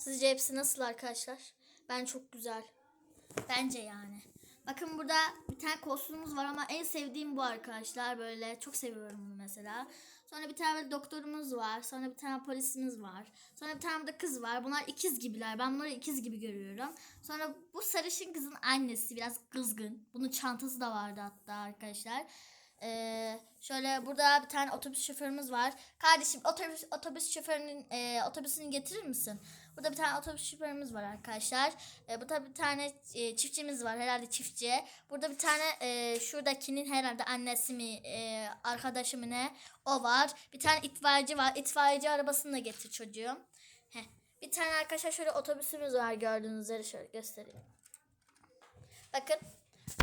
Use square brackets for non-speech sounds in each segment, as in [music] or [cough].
Sizce hepsi nasıl arkadaşlar? Ben çok güzel. Bence yani. Bakın burada bir tane kostümümüz var ama en sevdiğim bu arkadaşlar. Böyle çok seviyorum bunu mesela. Sonra bir tane doktorumuz var. Sonra bir tane polisimiz var. Sonra bir tane de kız var. Bunlar ikiz gibiler. Ben bunları ikiz gibi görüyorum. Sonra bu sarışın kızın annesi biraz kızgın. Bunun çantası da vardı hatta arkadaşlar. Ee, şöyle burada bir tane otobüs şoförümüz var. Kardeşim otobüs otobüs şoförünün e, otobüsünü getirir misin? Burada bir tane otobüs şoförümüz var arkadaşlar. E, burada bir tane e, çiftçimiz var herhalde çiftçi. Burada bir tane e, şuradakinin herhalde annesi mi e, arkadaşı mı ne o var. Bir tane itfaiyeci var. İtfaiyeci arabasını da getir çocuğum. Heh. Bir tane arkadaşlar şöyle otobüsümüz var gördüğünüz üzere şöyle göstereyim. Bakın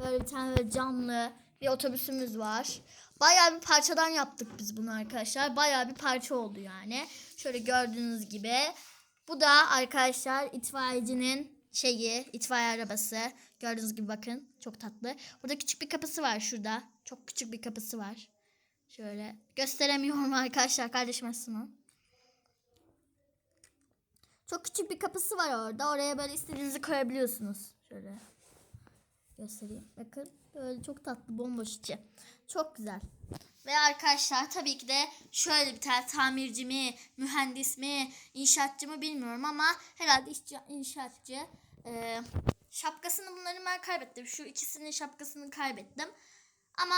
böyle bir tane böyle camlı bir otobüsümüz var. Bayağı bir parçadan yaptık biz bunu arkadaşlar. Bayağı bir parça oldu yani. Şöyle gördüğünüz gibi. Bu da arkadaşlar itfaiyecinin şeyi, itfaiye arabası. Gördüğünüz gibi bakın çok tatlı. Burada küçük bir kapısı var şurada. Çok küçük bir kapısı var. Şöyle gösteremiyorum [laughs] arkadaşlar kardeşim aslında. Çok küçük bir kapısı var orada. Oraya böyle istediğinizi koyabiliyorsunuz. Şöyle göstereyim. Bakın böyle çok tatlı bomboş içi. Çok güzel. Ve arkadaşlar tabii ki de şöyle bir tane tamirci mi, mühendis mi, inşaatçı mı bilmiyorum ama herhalde işçi, inşaatçı. Ee, şapkasını bunların ben kaybettim. Şu ikisinin şapkasını kaybettim. Ama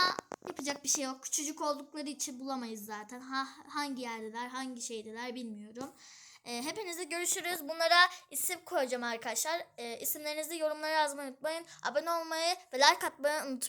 yapacak bir şey yok. Küçücük oldukları için bulamayız zaten. Ha, hangi yerdeler, hangi şeydeler bilmiyorum. Ee, hepinize görüşürüz. Bunlara isim koyacağım arkadaşlar. Ee, isimlerinizi yorumlara yazmayı unutmayın. Abone olmayı ve like atmayı unutmayın.